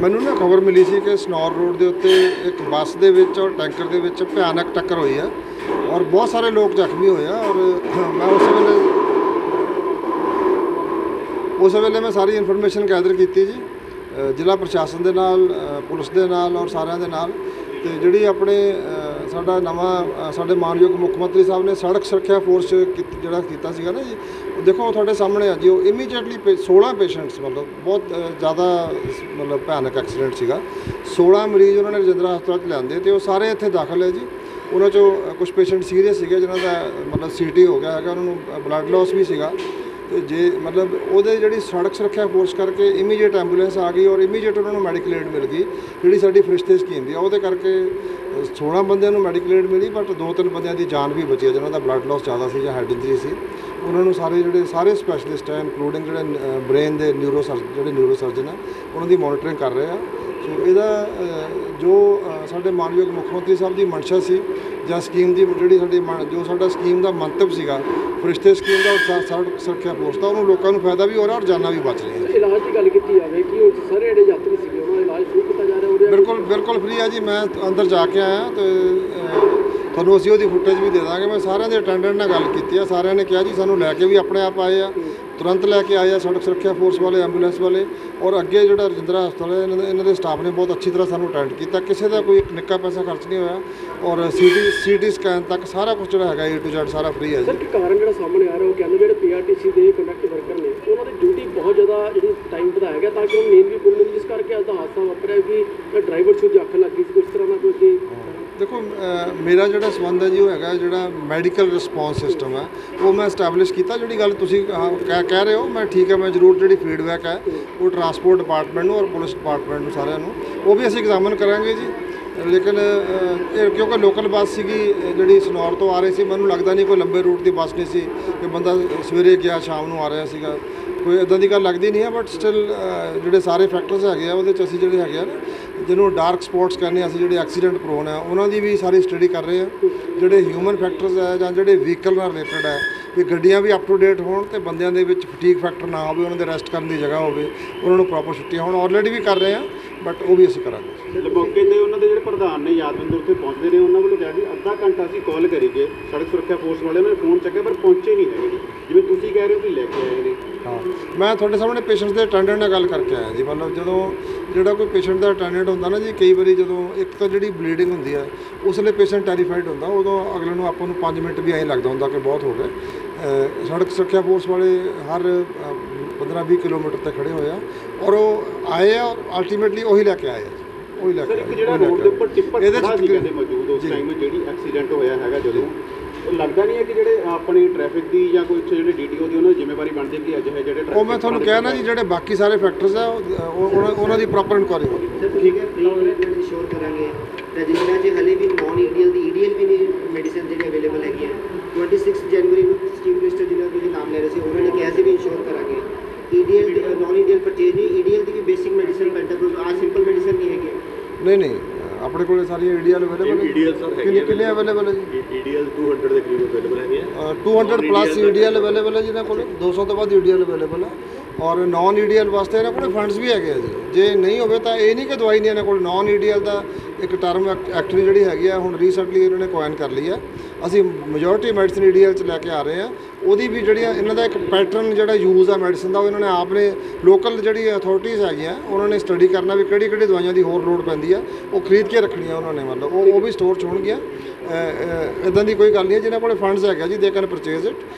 ਮੈਨੂੰ ਨਾ ਖਬਰ ਮਿਲੀ ਸੀ ਕਿ ਸਨੌਰ ਰੋਡ ਦੇ ਉੱਤੇ ਇੱਕ ਬੱਸ ਦੇ ਵਿੱਚ ਔਰ ਟੈਂਕਰ ਦੇ ਵਿੱਚ ਭਿਆਨਕ ਟੱਕਰ ਹੋਈ ਹੈ ਔਰ ਬਹੁਤ ਸਾਰੇ ਲੋਕ ਜ਼ਖਮੀ ਹੋਏ ਆ ਔਰ ਮੈਂ ਉਸ ਵੇਲੇ ਉਸ ਵੇਲੇ ਮੈਂ ਸਾਰੀ ਇਨਫੋਰਮੇਸ਼ਨ ਗੈਦਰ ਕੀਤੀ ਜੀ ਜ਼ਿਲ੍ਹਾ ਪ੍ਰਸ਼ਾਸਨ ਦੇ ਨਾਲ ਪੁਲਿਸ ਦੇ ਨਾਲ ਔਰ ਸਾਰਿਆਂ ਦੇ ਨਾਲ ਤੇ ਜਿਹੜੀ ਆਪਣੇ ਸਾਡਾ ਨਵਾਂ ਸਾਡੇ ਮਾਨਯੋਗ ਮੁੱਖ ਮੰਤਰੀ ਸਾਹਿਬ ਨੇ ਸੜਕ ਸੁਰੱਖਿਆ ਫੋਰਸ ਕੀਤ- ਜਿਹੜਾ ਕੀਤਾ ਸੀਗਾ ਨਾ ਜੀ, ਉਹ ਦੇਖੋ ਉਹ ਤੁਹਾਡੇ ਸਾਹਮਣੇ ਆ ਜੀ, ਉਹ ਇਮੀਡੀਏਟਲੀ 16 ਪੇਸ਼ੈਂਟਸ ਮਤਲਬ ਬਹੁਤ ਜ਼ਿਆਦਾ ਮਤਲਬ ਭਿਆਨਕ ਐਕਸੀਡੈਂਟ ਸੀਗਾ। 16 ਮਰੀਜ਼ ਉਹਨਾਂ ਨੇ ਰਜਿੰਦਰਾ ਹਸਪਤਾਲ 'ਚ ਲਿਆਂਦੇ ਤੇ ਉਹ ਸਾਰੇ ਇੱਥੇ ਦਾਖਲ ਹੈ ਜੀ। ਉਹਨਾਂ 'ਚੋਂ ਕੁਝ ਪੇਸ਼ੈਂਟ ਸੀਰੀਅਸ ਸੀਗੇ, ਜਿਨ੍ਹਾਂ ਦਾ ਮਤਲਬ ਸੀਟੀ ਹੋ ਗਿਆ ਹੈਗਾ, ਉਹਨਾਂ ਨੂੰ ਬਲੱਡ ਲਾਸ ਵੀ ਸੀਗਾ। ਤੇ ਜੇ ਮਤਲਬ ਉਹਦੇ ਜਿਹੜੀ ਸੜਕ ਸੁਰੱਖਿਆ ਫੋਰਸ ਕਰਕੇ ਇਮੀਡੀਏਟ ਐਂਬੂਲੈਂਸ ਆ ਗਈ ਔਰ ਇਮੀਡੀਏਟ ਉਹਨਾਂ ਨੂੰ ਮੈਡੀਕਲ ਏਡ ਮਿਲ ਗਈ ਜਿਹੜੀ ਸਾਡੀ ਫਰਿਸ਼ਤੇ ਸਕੀਮ ਦੀ ਆ ਉਹਦੇ ਕਰਕੇ ਅ, 16 ਬੰਦਿਆਂ ਨੂੰ ਮੈਡੀਕਲ ਏਡ ਮਿਲੀ ਬਟ ਦੋ ਤਿੰਨ ਬੰਦਿਆਂ ਦੀ ਜਾਨ ਵੀ ਬਚੀ ਹੈ ਜਿਨ੍ਹਾਂ ਦਾ ਬਲੱਡ ਲਾਸ ਜ਼ਿਆਦਾ ਸੀ ਜਾਂ ਹੈਡ ਇੰਜਰੀ ਸੀ। ਉਹਨਾਂ ਨੂੰ ਸਾਰੇ ਜਿਹੜੇ ਸਾਰੇ ਸਪੈਸ਼ਲਿਸਟ ਹੈ ਇਨਕਲੂਡਿੰਗ ਜਿਹੜੇ ਬ੍ਰੇਨ ਦੇ ਨਿਊਰੋ ਜਿਹੜੇ ਨਿਊਰੋ ਸਰਜਨ ਆ ਉਹਨਾਂ ਦੀ ਮੋਨੀਟਰਿੰਗ ਕਰ ਰਹੇ ਆ। ਸੋ ਇਹਦਾ ਜੋ ਸਾਡੇ ਮਾਨਯੋਗ ਮੁੱਖ ਮੰਤਰੀ ਸਾਹਿਬ ਦੀ ਮਨਸ਼ਾ ਸੀ ਜਾਂ ਸਕੀਮ ਦੀ ਜਿਹੜੀ ਸਾਡੀ ਮਨ- ਜੋ ਸਾਡਾ ਸਕੀਮ ਦਾ ਮੰਤਵ ਸੀਗਾ ਫਰਿਸ਼ਤੇ ਸਕੀਮ ਦਾ ਔਰ ਸੜਕ ਸੁਰੱਖਿਆ ਫੋਰਸ ਦਾ ਉਹਨੂੰ ਲੋਕਾਂ ਨੂੰ ਫਾਇਦਾ ਵੀ ਹੋ ਰਿਹਾ ਔਰ ਜਾਨਾਂ ਵੀ ਬਚ ਰਹੀਆਂ। ਇਲਾਜ ਦੀ ਗੱਲ ਕੀਤੀ ਜਾਵੇ ਕਿ ਉਹ ਸਾਰੇ ਜਿਹੜੇ ਯਾਤਰੀ ਸੀਗੇ ਉਹਨਾਂ ਦਾ ਇਲਾਜ ਸ਼ੁਰੂ ਕੀਤਾ ਜਾ ਰਿਹਾ ਉਹਦੇ ਬਿਲਕੁਲ ਬਿਲਕੁਲ ਫ੍ਰੀ ਆ ਜੀ ਮੈਂ ਅੰਦਰ ਜਾ ਕੇ ਆਇਆ ਤੇ ਤੁਹਾਨੂੰ ਅਸੀਂ ਉਹਦੀ ਫੁਟੇਜ ਵੀ ਦੇ ਦਾਂਗੇ। ਮੈਂ ਸਾਰਿਆਂ ਦੇ ਅਟੈਂਡੈਂਟ ਨਾਲ ਗੱਲ ਕੀਤੀ ਆ ਸਾਰਿਆਂ ਨੇ ਕਿਹਾ ਜੀ ਸਾਨੂੰ ਲੈ ਕੇ ਵੀ ਆਪਣੇ ਆਪ ਆਏ ਆ। ਤੁਰੰਤ ਲੈ ਕੇ ਆਏ ਆ ਸੜਕ ਸੁਰੱਖਿਆ ਫੋਰਸ ਵਾਲੇ, ਐਂਬੂਲੈਂਸ ਵਾਲੇ ਔਰ ਅੱਗੇ ਜਿਹੜਾ ਰਜਿੰਦਰਾ ਹਸਪਤਾਲ ਹੈ, ਇਹਨਾਂ ਦੇ ਇਹਨਾਂ ਦੇ ਸਟਾਫ ਨੇ ਬਹੁਤ ਅੱਛੀ ਤਰ੍ਹਾਂ ਸਾਨੂੰ ਅਟੈਂਡ ਕੀਤਾ। ਕਿਸੇ ਦਾ ਕੋਈ ਨਿੱਕਾ ਪੈਸਾ ਖਰਚ ਨਹੀਂ ਹੋਇਆ ਔਰ ਸੀਟੀ ਸੀਟੀ ਸਕੈਨ ਤੱਕ ਸਾਰਾ ਕੁਝ ਜਿਹੜਾ ਹੈਗਾ ਏ ਟੂ ਜ਼ੈਡ ਸਾਰਾ ਫ੍ਰੀ ਹੈ ਜੀ। ਸਰ ਕਿ ਕਾਰਨ ਜਿਹੜਾ ਸਾਹਮਣੇ ਆ ਰਿਹਾ, ਉਹ ਕਹਿੰਦੇ ਜਿਹੜੇ ਪੀਆਰਟੀਸੀ ਦੇ ਕੰਡਕਟ ਵਰਕਰ ਨੇ, ਉਹਨਾਂ ਦੀ ਡਿਊਟੀ ਬਹੁਤ ਜ਼ਿਆਦਾ ਜਿਹੜੀ ਟਾਈਮ ਵਧਾਇਆ ਗਿਆ ਤਾਂ ਕਿ ਉਹਨਾਂ ਨੂੰ ਵੀ ਪੂਰੀ ਮਿਲੇ ਜਿਸ ਕਰਕੇ ਅੱਜ ਦਾ ਹਾਦਸਾ ਵਾਪਰਿਆ ਕਿ ਡਰਾਈਵਰ ਨੂੰ ਅੱਖ ਲੱਗ ਗਈ ਸੀ ਕੁਝ ਤਰ੍ਹਾਂ ਦਾ ਕੋਈ ਦੇਖੋ ਮੇਰਾ ਜਿਹੜਾ ਸੰਬੰਧ ਹੈ ਜੀ, ਉਹ ਹੈਗਾ ਜਿਹੜਾ ਮੈਡੀਕਲ ਰਿਸਪੌਂਸ ਸਿਸਟਮ ਹੈ। ਉਹ ਮੈਂ ਐਸਟੈਬਲਿਸ਼ ਕੀਤਾ, ਜਿਹੜੀ ਗੱਲ ਤੁਸੀਂ ਕਹਿ ਕਹਿ ਰਹੇ ਹੋ, ਮੈਂ ਠੀਕ ਹੈ, ਮੈਂ ਜ਼ਰੂਰ ਜਿਹੜੀ ਫੀਡਬੈਕ ਹੈ, ਉਹ ਟਰਾਂਸਪੋਰਟ ਡਿਪਾਰਟਮੈਂਟ ਨੂੰ ਔਰ ਪੁਲਿਸ ਡਿਪਾਰਟਮੈਂਟ ਨੂੰ ਸਾਰਿਆਂ ਨੂੰ, ਉਹ ਵੀ ਅਸੀਂ ਐਗਜ਼ਾਮਨ ਕਰਾਂਗੇ ਜੀ। ਲੇਕਿਨ ਇਹ ਕਿਉਂਕਿ ਲੋਕਲ ਬੱਸ ਸੀਗੀ ਜਿਹੜੀ ਸਨੌਰ ਤੋਂ ਆ ਰਹੀ ਸੀ, ਮੈਨੂੰ ਲੱਗਦਾ ਨਹੀਂ ਕੋਈ ਲੰਬੇ ਰੂਟ ਦੀ ਬੱਸ ਨਹੀਂ ਸੀ, ਕਿ ਬੰਦਾ ਸਵੇਰੇ ਗਿਆ, ਸ਼ਾਮ ਨੂੰ ਆ ਰਿਹਾ ਸੀਗਾ। ਕੋਈ ਇਦਾਂ ਦੀ ਗੱਲ ਲੱਗਦੀ ਨਹੀਂ ਹੈ ਬਟ ਸਟਿਲ ਜਿਹੜੇ ਸਾਰੇ ਫੈਕਟਰਸ ਹੈਗੇ ਆ, ਉਹਦੇ ਚ ਅਸੀਂ ਜਿਹੜੇ ਹੈਗੇ ਆ ਨਾ ਜਿਹਨੂੰ ਡਾਰਕ ਸਪੌਟਸ ਕਹਿੰਦੇ ਅਸੀਂ ਜਿਹੜੇ ਐਕਸੀਡੈਂਟ ਪ੍ਰੋਨ ਆ, ਉਹਨਾਂ ਦੀ ਵੀ ਸਾਰੀ ਸਟੱਡੀ ਕਰ ਰਹੇ ਆ। ਜਿਹੜੇ ਹਿਊਮਨ ਫੈਕਟਰਸ ਆ ਜਾਂ ਜਿਹੜੇ ਵਹੀਕਲ ਨਾਲ ਰਿਲੇਟਡ ਹੈ ਵੀ ਗੱਡੀਆਂ ਵੀ ਅਪ ਟੂ ਡੇਟ ਹੋਣ ਤੇ ਬੰਦਿਆਂ ਦੇ ਵਿੱਚ ਫਟੀਕ ਫੈਕਟਰ ਨਾ ਹੋਵੇ, ਉਹਨਾਂ ਦੇ ਰੈਸਟ ਕਰਨ ਦੀ ਜਗ੍ਹਾ ਹੋਵੇ, ਉਹਨਾਂ ਨੂੰ ਪ੍ਰੋਪਰ ਛੁੱਟੀਆਂ ਹੋਣ ਆਲਰੇਡੀ ਵੀ ਕਰ ਰਹੇ ਆ ਬਟ ਉਹ ਵੀ ਅਸੀਂ ਕਰਾਂਗੇ। ਤੇ ਮੌਕੇ ਤੇ ਉਹਨਾਂ ਦੇ ਜਿਹੜੇ ਪ੍ਰਧਾਨ ਨੇ, ਯਾਦਵਿੰਦਰ ਉੱਥੇ ਪਹੁੰਚਦੇ ਨੇ, ਉਹਨਾਂ ਵੱਲੋਂ ਕਿਹਾ ਕਿ ਅੱਧਾ ਘੰਟਾ ਅਸੀਂ ਕਾਲ ਕਰੀਏ। ਗਏ ਸੜਕ ਸੁਰੱਖਿਆ ਫੋਰਸ ਵਾਲਿਆਂ ਨੇ ਫੋਨ ਚੱਕਿਆ, ਪਰ ਪਹੁੰਚੇ ਨਹੀਂ ਹੈਗੇ। ਜਿਵੇਂ ਤੁਸੀਂ ਕਹਿ ਰਹੇ ਹੋ ਕਿ ਲੈ ਕੇ ਆਏ ਨੇ। ਹਾਂ ਮੈਂ ਤੁਹਾਡੇ ਸਾਹਮਣੇ ਪੇਸ਼ੈਂਟਸ ਦੇ ਅਟੈਂਡੈਂਟ ਨਾਲ ਗੱਲ ਕਰਕੇ ਆਇਆ ਜੀ ਮਤਲਬ ਜਦੋਂ ਜਿਹੜਾ ਕੋਈ ਪੇਸ਼ੈਂਟ ਦਾ ਅਟੈਂਡੈਂਟ ਹੁੰਦਾ ਨਾ ਜੀ ਕਈ ਵਾਰੀ ਜਦੋਂ ਇੱਕ ਤਾਂ ਜਿਹੜੀ ਬਲੀਡਿੰਗ ਹੁੰਦੀ ਹੈ ਉਸ ਲਈ ਪੇਸ਼ੈਂਟ ਟੈਰੀਫਾਈਡ ਹੁੰਦਾ ਉਦੋਂ ਅਗਲੇ ਨੂੰ ਆਪਾਂ ਨੂੰ 5 ਮਿੰਟ ਵੀ ਐਂ ਲੱਗਦਾ ਹੁੰਦਾ ਕਿ ਬਹੁਤ ਹੋ ਗਏ ਸੜਕ ਸੁਰੱਖਿਆ ਫੋਰਸ ਵਾਲੇ ਹਰ 15-20 ਕਿਲੋਮੀਟਰ ਤੇ ਖੜੇ ਹੋਏ ਆ ਔਰ ਉਹ ਆਏ ਆ ਅਲਟੀਮੇਟਲੀ ਉਹੀ ਲੈ ਕੇ ਆਏ ਆ। ਉਹੀ ਲੈ ਕੇ ਆਏ ਜਿਹੜਾ ਰੋਡ ਦੇ। ਉੱਪਰ ਟਿੱਪਰ ਇਹਦੇ 'ਚ ਮੌਜੂਦ ਉਸ। ਟਾਈਮ ਜਿਹੜੀ ਐਕਸੀਡੈਂਟ ਹੋਇਆ ਹੈਗਾ ਜਦੋਂ ਲੱਗਦਾ ਨਹੀਂ ਹੈ ਕਿ ਜਿਹੜੇ ਆਪਣੀ ਟ੍ਰੈਫਿਕ ਦੀ ਜਾਂ ਕੋਈ ਜਿਹੜੇ ਡੀਟੀਓ ਦੀ ਉਹਨਾਂ ਦੀ ਜ਼ਿੰਮੇਵਾਰੀ ਬਣਦੀ ਹੈ ਕਿ ਅੱਜ ਇਹ ਜਿਹੜੇ ਉਹ ਮੈਂ ਤੁਹਾਨੂੰ ਕਿਹਾ ਨਾ ਜੀ ਜਿਹੜੇ ਬਾਕੀ ਸਾਰੇ ਫੈਕਟਰਸ ਆ ਉਹ- ਉਹ- ਉਹਨਾਂ ਉਹਨਾਂ ਦੀ ਪ੍ਰੋਪਰ ਇਨਕੁਆਇਰੀ ਹੋਵੇ ਸਰ ਠੀਕ ਹੈ ਟ੍ਰੀਟਮੈਂਟ ਇੰਸ਼ੋਰ ਕਰਾਂਗੇ। ਰਜਿੰਦਰਾ ਜੀ ਹਲੇ ਵੀ ਨੌਨ ਈਡੀਐਲ ਦੀ ਈਡੀਐਲ ਵੀ ਨਹੀਂ ਮੈਡੀਸਨ ਜਿਹੜੀ ਅਵੇਲੇਬਲ ਹੈਗੀ ਹੈ। 26 ਜਨਵਰੀ ਨੂੰ ਚੀਫ ਮਿਨਿਸਟਰ ਜੀ ਨੇ ਤੁਸੀਂ ਨਾਮ ਲੈ ਰਹੇ ਸੀ ਉਹਨਾਂ ਨੇ ਕਿਹਾ ਸੀ ਵੀ ਇੰਸ਼ੋਰ ਕਰਾਂਗੇ। ਈਡੀਐਲ ਨੌਨ ਈਡੀਐਲ ਪਰਚੇਜ ਨਹੀਂ ਈਡੀਐਲ ਦੀ ਵੀ ਬੇਸਿਕ ਮੈਡੀਸਨ ਪੈਂਟਾਪ੍ਰੋਜ਼ ਆ ਸਿੰਪਲ ਮੈਡੀਸਨ ਨਹੀਂ ਹੈਗੀ। ਨਹੀਂ ਨਹੀਂ ਆਪਣੇ ਕੋਲੇ ਸਾਰੀਆਂ ਈਡੀਐਲ ਅਵੇਲੇਬਲ ਹੈ EDL ਸਰ ਹੈਗੀ ਕਿੰਨੇ ਹੈ ਕਿੰਨੇ ਅਵੇਲੇਬਲ ਹੈ ਜੀ? ਈਡੀਐਲ 200 ਦੇ ਕਰੀਬ ਅਵੇਲੇਬਲ ਹੈਗੇ ਆ ਅ, 200 ਪਲੱਸ ਈਡੀਐਲ ਅਵੇਲੇਬਲ ਹੈ ਜਿਹਨਾਂ ਕੋਲ 200 ਤੋਂ ਵੱਧ ਈਡੀਐਲ ਅਵੇਲੇਬਲ ਹੈ। ਔਰ ਨਾਨ ਈਡੀਐਲ ਵਾਸਤੇ ਇਹਨਾਂ ਕੋਲ ਫੰਡਸ ਵੀ ਹੈਗੇ ਆ ਜੀ। ਜੇ ਨਹੀਂ ਹੋਵੇ ਤਾਂ ਇਹ ਨਹੀਂ ਕਿ ਦਵਾਈ ਨਹੀਂ, ਇਹਨਾਂ ਕੋਲ ਨਾਨ ਈਡੀਐਲ ਦਾ ਇੱਕ ਟਰਮ ਐਕਚੁਅਲੀ ਜਿਹੜੀ ਹੈਗੀ ਆ, ਹੁਣ ਰੀਸੈਂਟਲੀ ਇਹਨਾਂ ਨੇ ਕੋਇਨ ਕਰ ਲਈ ਹੈ। ਅਸੀਂ ਮੈਜੋਰਿਟੀ ਮੈਡੀਸਨ ਈਡੀਐਲ ਚ ਲੈ ਕੇ ਆ ਰਹੇ ਆ ਉਹਦੀ ਵੀ ਜਿਹੜੀਆਂ ਇਹਨਾਂ ਦਾ ਇੱਕ ਪੈਟਰਨ ਜਿਹੜਾ ਯੂਜ਼ ਆ ਮੈਡੀਸਨ ਦਾ, ਉਹ ਇਹਨਾਂ ਨੇ ਆਪ ਨੇ ਲੋਕਲ ਜਿਹੜੀ ਅਥਾਰਟੀਜ਼ ਹੈਗੀਆਂ, ਉਹਨਾਂ ਨੇ ਸਟੱਡੀ ਕਰਨਾ ਵੀ ਕਿਹੜੀ ਕਿਹੜੀ ਦਵਾਈਆਂ ਦੀ ਹੋਰ ਲੋੜ ਪੈਂਦੀ ਆ, ਉਹ ਖਰੀਦ ਕੇ ਰੱਖਣੀਆਂ ਉਹਨਾਂ ਨੇ ਮਤਲਬ, ਉਹ ਉਹ ਵੀ ਸਟੋਰ ਚ ਹੋਣਗੀਆਂ। ਇਦਾਂ ਦੀ ਕੋਈ ਗੱਲ ਨਹੀਂ ਹੈ ਜਿਹਨਾਂ ਕੋਲੇ ਫੰਡਸ ਹੈਗਾ ਜੀ ਦੇ ਕੈਨ ਪਰਚੇਜ਼ ਇਟ